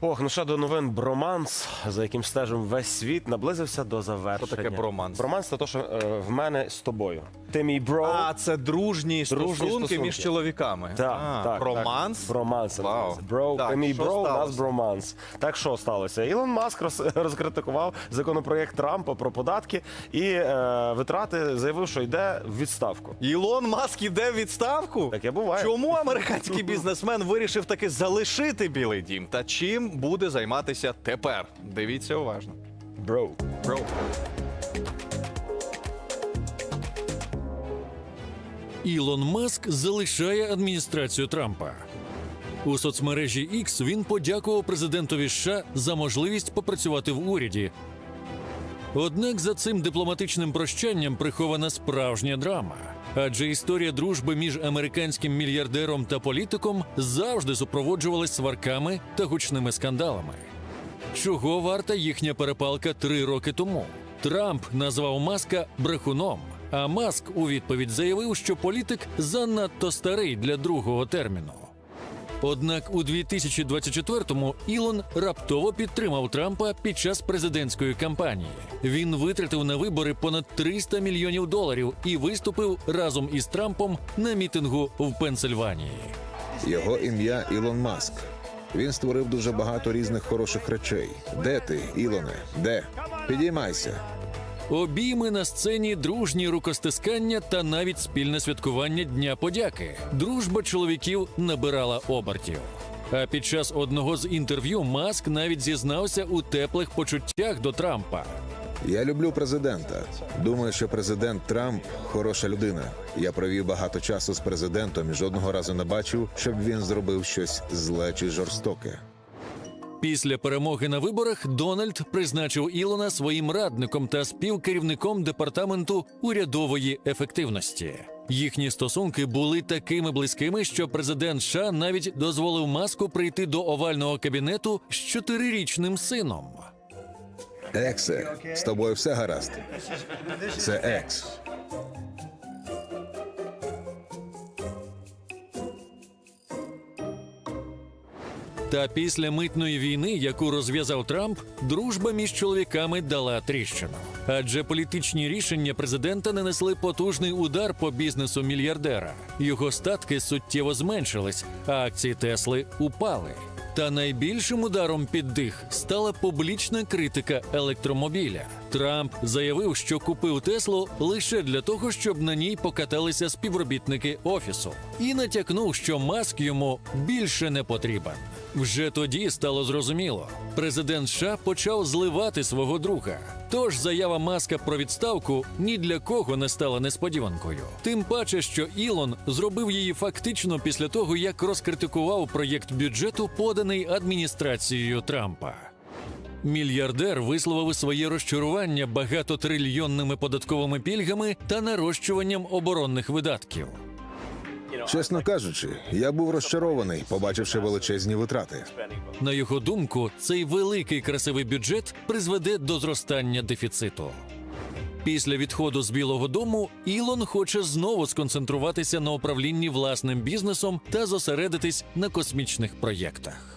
Ох, ну ще до новин Броманс, за яким стежим весь світ, наблизився до завершення. Що таке броманс? Броманс це те, що е, в мене з тобою. Ти мій бро. А, це дружні, стосунки, стосунки. між чоловіками. Так, а, так, Романс? Так. Броманс. Вау. Бро, Так, ти мій бро, у нас броманс. Так що сталося? Ілон Маск роз, розкритикував законопроєкт Трампа про податки і е, витрати заявив, що йде в відставку. Ілон Маск іде в відставку? Таке буває. Чому американський бізнесмен вирішив таки залишити Білий дім? Та чим буде займатися тепер? Дивіться уважно. Бро. Бро. Ілон Маск залишає адміністрацію Трампа. У соцмережі X він подякував президентові США за можливість попрацювати в уряді. Однак за цим дипломатичним прощанням прихована справжня драма. Адже історія дружби між американським мільярдером та політиком завжди супроводжувалась сварками та гучними скандалами. Чого варта їхня перепалка три роки тому? Трамп назвав Маска брехуном, а Маск у відповідь заявив, що політик занадто старий для другого терміну. Однак у 2024-му Ілон раптово підтримав Трампа під час президентської кампанії. Він витратив на вибори понад 300 мільйонів доларів і виступив разом із Трампом на мітингу в Пенсильванії. Його ім'я Ілон Маск. Він створив дуже багато різних хороших речей. Де ти, Ілоне? Де? Підіймайся. Обійми на сцені, дружні рукостискання та навіть спільне святкування Дня подяки. Дружба чоловіків набирала обертів. А під час одного з інтерв'ю Маск навіть зізнався у теплих почуттях до Трампа. Я люблю президента. Думаю, що президент Трамп хороша людина. Я провів багато часу з президентом і жодного разу не бачив, щоб він зробив щось зле чи жорстоке. Після перемоги на виборах Дональд призначив Ілона своїм радником та співкерівником департаменту урядової ефективності. Їхні стосунки були такими близькими, що президент США навіть дозволив маску прийти до овального кабінету з чотирирічним сином. Ексе, з тобою все гаразд. Це екс. Та після митної війни, яку розв'язав Трамп, дружба між чоловіками дала тріщину. Адже політичні рішення президента нанесли потужний удар по бізнесу мільярдера. Його статки суттєво зменшились, а акції Тесли упали. Та найбільшим ударом під дих стала публічна критика електромобіля. Трамп заявив, що купив Теслу лише для того, щоб на ній покаталися співробітники офісу, і натякнув, що маск йому більше не потрібен. Вже тоді стало зрозуміло, президент США почав зливати свого друга. Тож заява маска про відставку ні для кого не стала несподіванкою. Тим паче, що Ілон зробив її фактично після того, як розкритикував проєкт бюджету, поданий адміністрацією Трампа. Мільярдер висловив своє розчарування багатотрильйонними податковими пільгами та нарощуванням оборонних видатків. Чесно кажучи, я був розчарований, побачивши величезні витрати. На його думку, цей великий красивий бюджет призведе до зростання дефіциту. Після відходу з Білого Дому Ілон хоче знову сконцентруватися на управлінні власним бізнесом та зосередитись на космічних проєктах.